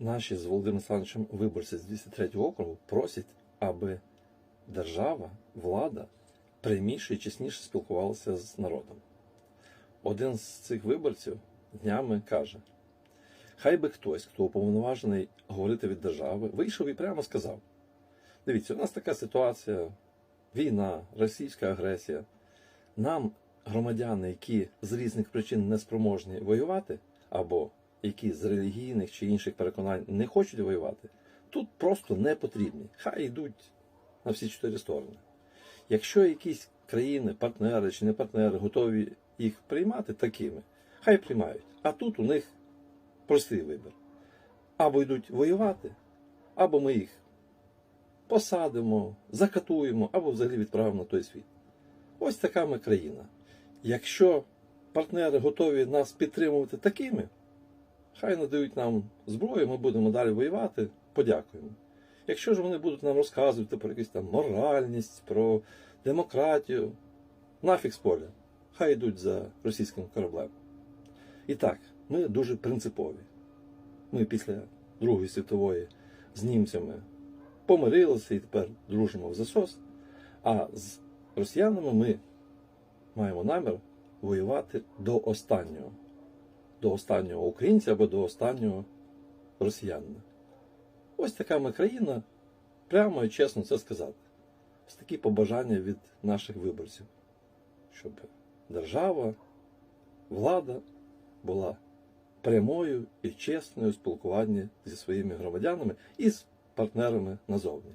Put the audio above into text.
наші з Володимиром Олександровичем виборці з 203 округу просять, аби держава, влада пряміше і чесніше спілкувалася з народом. Один з цих виборців днями каже: хай би хтось, хто уповноважений говорити від держави, вийшов і прямо сказав: дивіться, у нас така ситуація, війна, російська агресія. Нам, громадяни, які з різних причин не спроможні воювати, або які з релігійних чи інших переконань не хочуть воювати, тут просто не потрібні. Хай йдуть на всі чотири сторони. Якщо якісь країни, партнери чи не партнери готові їх приймати такими, хай приймають. А тут у них простий вибір. Або йдуть воювати, або ми їх посадимо, закатуємо, або взагалі відправимо на той світ. Ось така ми країна. Якщо партнери готові нас підтримувати такими, хай надають нам зброю, ми будемо далі воювати, подякуємо. Якщо ж вони будуть нам розказувати про якусь там моральність, про демократію, нафіг з поля, хай йдуть за російським кораблем. І так, ми дуже принципові. Ми після Другої світової з німцями помирилися і тепер дружимо в засос. А з росіянами ми маємо намір воювати до останнього. До останнього українця або до останнього росіянина. Ось така ми країна, прямо і чесно це сказати. Ось такі побажання від наших виборців, щоб держава, влада була прямою і чесною у спілкуванні зі своїми громадянами і з партнерами назовні.